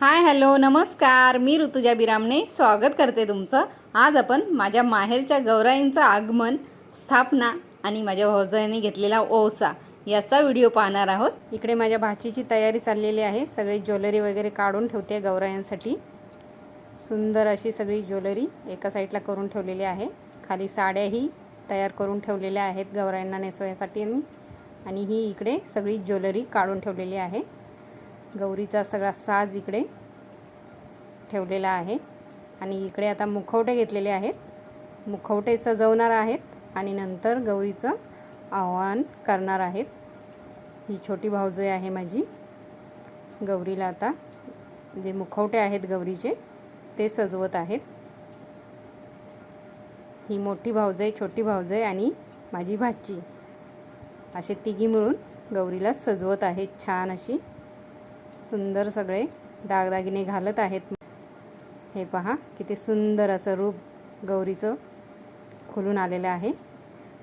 Hi hello नमस्कार. मी ऋतुजा बिरामने स्वागत करते तुमचं. आज आपण माझ्या माहेरच्या गौराईंचं आगमन स्थापना आणि माझ्या भाऊजाईने घेतलेला ओसा याचा व्हिडिओ पाहणार आहोत. इकडे माझ्या भाचीची तयारी चाललेली आहे. सगळी ज्वेलरी वगैरे काढून ठेवते गौरायांसाठी. सुंदर अशी सगळी ज्वेलरी एका साईडला करून ठेवलेली आहे. खाली साड्याही तयार करून ठेवलेल्या आहेत गौरायांना नेसवण्यासाठी आणि ही इकडे सगळी ज्वेलरी काढून ठेवलेली आहे. गौरीचा सगळा साज इकडे ठेवलेला आहे. आणि इकडे आता मुखवटे घेतलेले आहेत. मुखवटे सजवणार आहेत आणि नंतर गौरीचं आव्हान करणार आहेत. ही छोटी भाऊजय आहे माझी. गौरीला आता जे मुखवटे आहेत गौरीचे ते सजवत आहेत. ही मोठी भाऊजई छोटी भाऊजई आणि माझी भाची. असे तिघी मिळून गौरीला सजवत आहेत छान अशी. सुंदर सगळे दागदागिने घालत आहेत. हे पहा किती सुंदर असं रूप गौरीचं खुलून आलेलं आहे.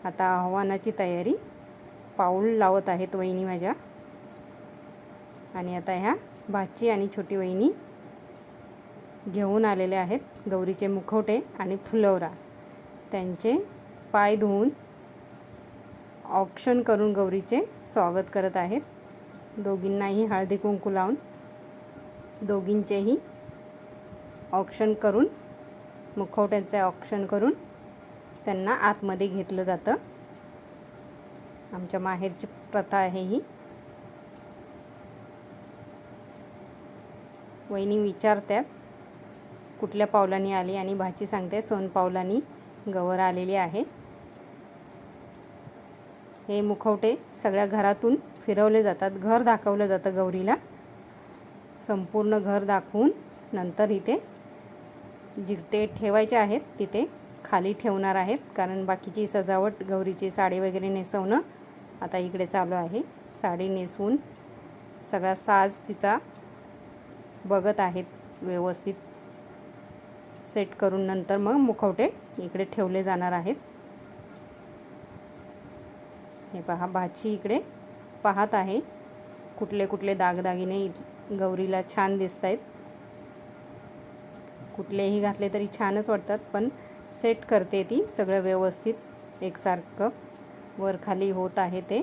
आता आव्हानाची तयारी. पाऊल लावत आहेत वहिनी माझ्या. आणि आता ह्या भाची आणि छोटी वहिनी घेऊन आलेले आहेत गौरीचे मुखवटे आणि फुलवरा. त्यांचे पाय धुवून ऑप्शन करून गौरीचे स्वागत करत आहेत. दोघींनाही हळदी कुंकू लावून दोघींचेही ऑप्शन करून मुखवट्यांचे ऑप्शन करून त्यांना आतमध्ये घेतलं जातं. आमच्या माहेरची प्रथा आहे ही. वहिनी विचारतात कुठल्या पावलांनी आली? आणि भाची सांगते सोन पावलांनी गवर आलेली आहे. हे मुखवटे सगळ्या घरातून फिरवले जातात. घर दाखवलं जातं गौरीला. संपूर्ण घर दाखवून नंतर इथे जिथे ठेवायचे आहेत तिथे खाली ठेवणार आहेत. कारण बाकीची सजावट गौरीची साडी वगैरे नेसवणं आता इकडे चालू आहे. साडी नेसवून सगळा साज तिचा बघत आहेत. व्यवस्थित सेट करून नंतर मग मुखवटे इकडे ठेवले जाणार आहेत. हे पहा भाची इकडे पाहत आहे. कुठले कुठले दागदागिने गौरीला छान दिसत आहेत कुठलेही घातले तरी छानच वाटतात पण सेट करते ती सगळं व्यवस्थित. एकसारखं वर खाली होत आहे ते.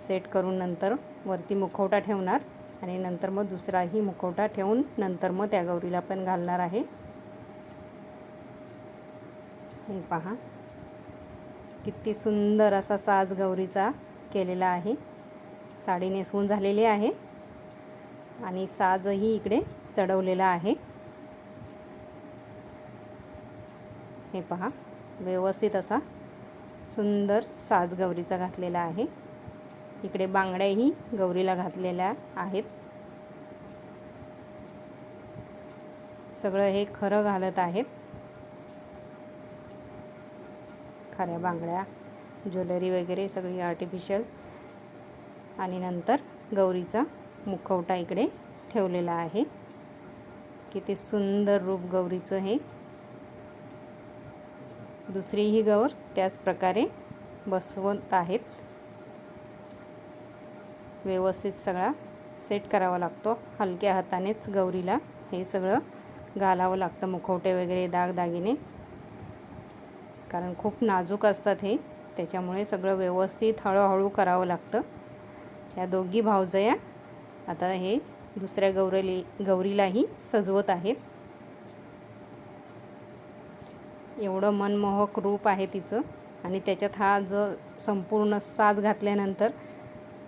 सेट करून नंतर वरती मुखवटा ठेवणार आणि नंतर मग दुसराही मुखवटा ठेवून नंतर मग त्या गौरीला पण घालणार आहे. हे पहा किती सुंदर असा साज गौरीचा केलेला आहे. साडी नेसवून झालेली आहे. आणि साजही इकडे चढवलेला आहे. हे पहा व्यवस्थित असा सुंदर साज गौरीचा घातलेला आहे. इकडे बांगड्याही गौरीला घातलेल्या आहेत. सगळं हे खरं घालत आहेत. खाऱ्या बांगड्या ज्वेलरी वगैरे सगळी आर्टिफिशियल आणि नंतर गौरीचा मुखवटा इकडे ठेवलेला आहे. किती सुंदर रूप गौरीचं हे. दुसरीही गौर त्याच प्रकारे बसवत आहेत. व्यवस्थित सगळा सेट करावा लागतो. हलक्या हातानेच गौरीला हे सगळं घालावं लागतं. मुखवटे वगैरे दागदागिने. कारण खूप नाजूक असतात हे. त्याच्यामुळे सगळं व्यवस्थित हळूहळू करावं लागतं. या दोघी भावजया आता हे दुसऱ्या गौरली गौरीलाही सजवत आहेत. एवढं मनमोहक रूप आहे तिचं. आणि त्याच्यात हा जो संपूर्ण साज घातल्यानंतर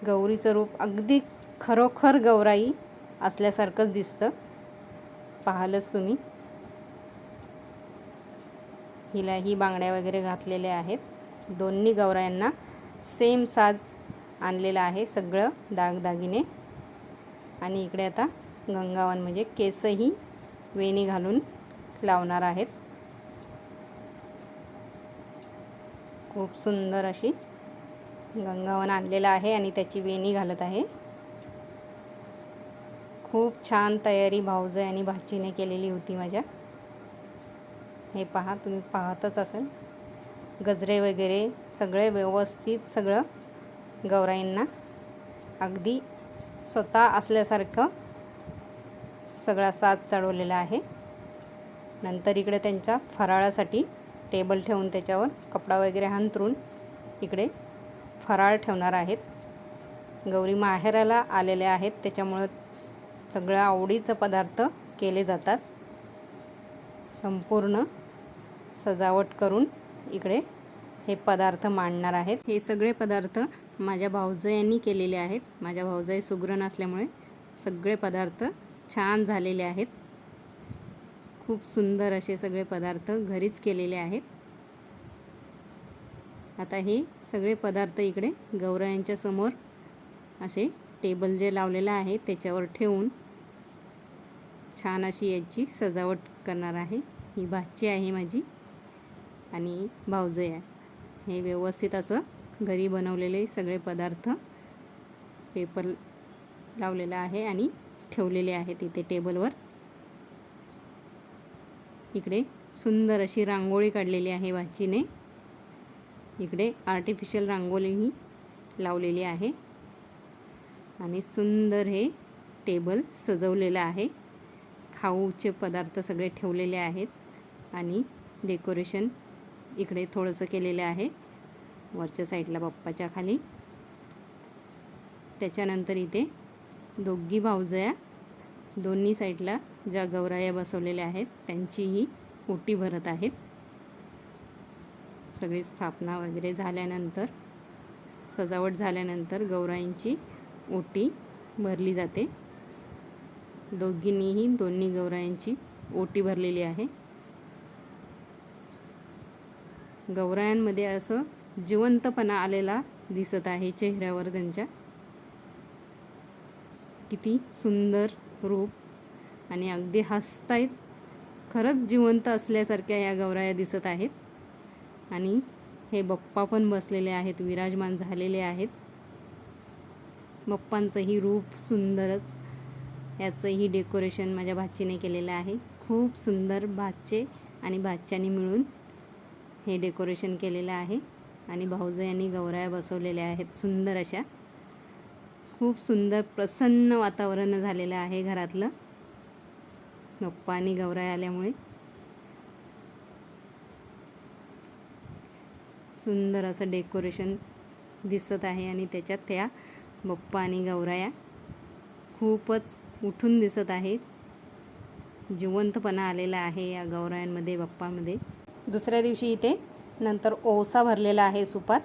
गौरीचं रूप अगदी खरोखर गौराई असल्यासारखंच दिसतं. पाहालच तुम्ही. हिलाही बांगड्या वगैरे घातलेल्या आहेत. दोन्ही गौरायांना सेम साज आणलेला आहे सगळं दागदागिने. आणि इकडे आता गंगावन म्हणजे केसही वेणी घालून लावणार आहेत. खूप सुंदर अशी गंगावन आणलेलं आहे आणि त्याची वेणी घालत आहे. खूप छान तयारी भाऊजय आणि भाचीने केलेली होती माझ्या. हे पहा तुम्ही पाहतच असेल. गजरे वगैरे सगळे व्यवस्थित सगळं गौराईंना. अगदी स्वतः असल्यासारखं सगळा साथ चढवलेला आहे. नंतर इकडे त्यांच्या फराळासाठी टेबल ठेवून त्याच्यावर कपडा वगैरे अंथरून इकडे फराळ ठेवणार आहेत. गौरी माहेराला आलेल्या आहेत त्याच्यामुळं सगळ्या आवडीचं पदार्थ केले जातात. संपूर्ण सजावट करून इकडे हे पदार्थ मांडणार आहेत. हे सगळे पदार्थ माझ्या भाऊजयांनी केलेले आहेत. माझ्या भाऊजाई सुग्रण असल्यामुळे सगळे पदार्थ छान झालेले आहेत. खूप सुंदर असे सगळे पदार्थ घरीच केलेले आहेत. आता हे सगळे पदार्थ इकडे गौरायांच्या समोर असे टेबल जे लावलेलं आहे त्याच्यावर ठेवून छान अशी याची सजावट करणार आहे. ही भाची आहे माझी. आणि भाऊजय आहे. हे व्यवस्थित असं घरी बनवलेले सगळे पदार्थ पेपर लावलेला आहे आणि ठेवलेले आहेत इथे टेबलवर. इकडे सुंदर अशी रांगोळी काढलेली आहे भाचीने इकडे आर्टिफिशियल रांगोळीही लावलेली आहे. आणि सुंदर हे टेबल सजवलेलं आहे. खाऊचे पदार्थ सगळे ठेवलेले आहेत आणि डेकोरेशन इकडे थोडंसं केलेलं आहे. वरच्या साईडला बाप्पाच्या खाली. त्याच्यानंतर इथे दोघी भावजया दोन्ही साईडला ज्या गौराया बसवलेल्या आहेत त्यांचीही ओटी भरत आहेत. सगळी स्थापना वगैरे झाल्यानंतर सजावट झाल्यानंतर गौराईंची ओटी भरली जाते. दोघींनीही दोन्ही गौरायांची ओटी भरलेली आहे. गौरायांमध्ये असं जिवंतपणा आलेला दिसत आहे चेहऱ्यावर त्यांच्या. किती सुंदर रूप आणि अगदी हसतायत. खरंच जिवंत असल्यासारख्या या गौराया दिसत आहेत. आणि हे बप्पा पण बसलेले आहेत विराजमान झालेले आहेत. बप्पांचंही रूप सुंदरच. याचंही डेकोरेशन माझ्या भाचीने केलेलं आहे. खूप सुंदर भाचे आणि भाच्यानी मिळून हे डेकोरेशन केलेलं आहे. आणि भाऊजा यांनी गौराया बसवलेल्या आहेत. सुंदर अशा. खूप सुंदर प्रसन्न वातावरण झालेलं आहे घरातलं. गप्पा आणि गौराय आल्यामुळे. सुंदर असं डेकोरेशन दिसत आहे आणि त्याच्यात त्या बप्पा आणि गौराया खूपच उठून दिसत आहेत. जिवंतपणा आलेला आहे या गौरायांमध्ये बप्पामध्ये. दुसऱ्या दिवशी इथे. नंतर ओसा भरलेला आहे सुपात.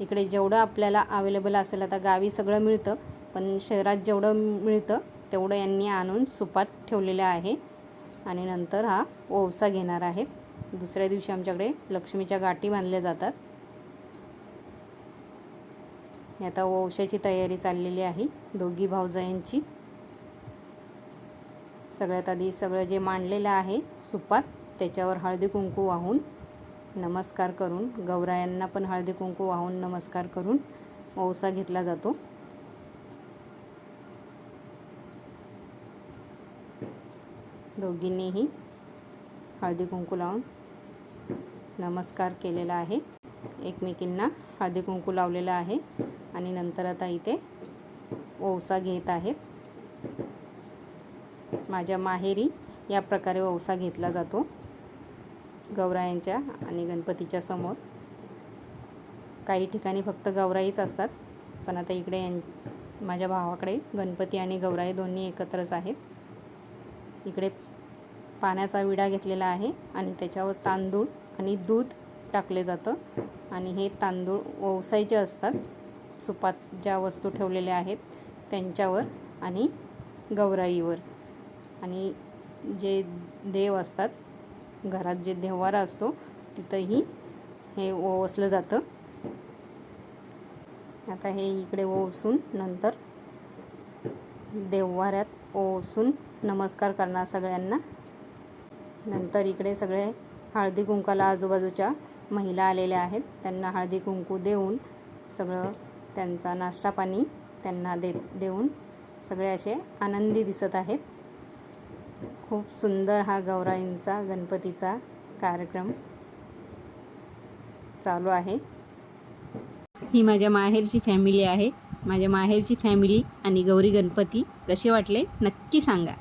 इकडे जेवढं आपल्याला अवेलेबल असेल आता गावी सगळं मिळतं पण शहरात जेवढं मिळतं तेवढं यांनी आणून सुपात ठेवलेलं आहे. आणि नंतर हा ओसा घेणार आहेत दुसऱ्या दिवशी आमच्याकडे लक्ष्मीच्या गाठी बांधल्या जातात. आता ओशाची तयारी चाललेली आहे दोघी भाऊजाईंची. सगळ्यात आधी सगळं जे मांडलेलं आहे सुपात त्याच्यावर हळदी कुंकू वाहून नमस्कार करून गौरायांना पण हळदी कुंकू वाहून नमस्कार करून ओसा घेतला जातो. दोघींनीही हळदी कुंकू लावून नमस्कार केलेला आहे. एकमेकींना हळदी कुंकू लावलेला आहे आणि नंतर आता इथे ओसा घेत आहेत माझ्या माहेरी या प्रकारे ओसा घेतला जातो. गौरायांच्या आणि गणपतीच्या समोर. काही ठिकाणी फक्त गौराईच असतात पण आता इकडे यां माझ्या भावाकडे गणपती आणि गौराई दोन्ही एकत्रच आहेत. इकडे पाण्याचा विडा घेतलेला आहे आणि त्याच्यावर तांदूळ आणि दूध टाकले जातं. आणि हे तांदूळ ओवसायचे असतात सुपात ज्या वस्तू ठेवलेल्या आहेत त्यांच्यावर आणि गौराईवर. आणि जे देव असतात घरात जे देवारा असतो तिथंही हे ओवसलं जातं. आता हे इकडे ओवसून नंतर देववाऱ्यात ओवसून नमस्कार करणार सगळ्यांना. नंतर इकडे सगळे हळदी कुंकाला आजूबाजूच्या महिला आलेल्या आहेत. त्यांना हळदी कुंकू देऊन सगळं त्यांचा नाश्ता पाणी त्यांना दे देऊन सगळे असे आनंदी दिसत आहेत. खूप सुंदर हा गौराईंचा गणपतीचा कार्यक्रम चालू आहे. ही माझ्या माहेरची फॅमिली आहे. माझ्या माहेरची फॅमिली आणि गौरी गणपती कसे वाटले? नक्की सांगा.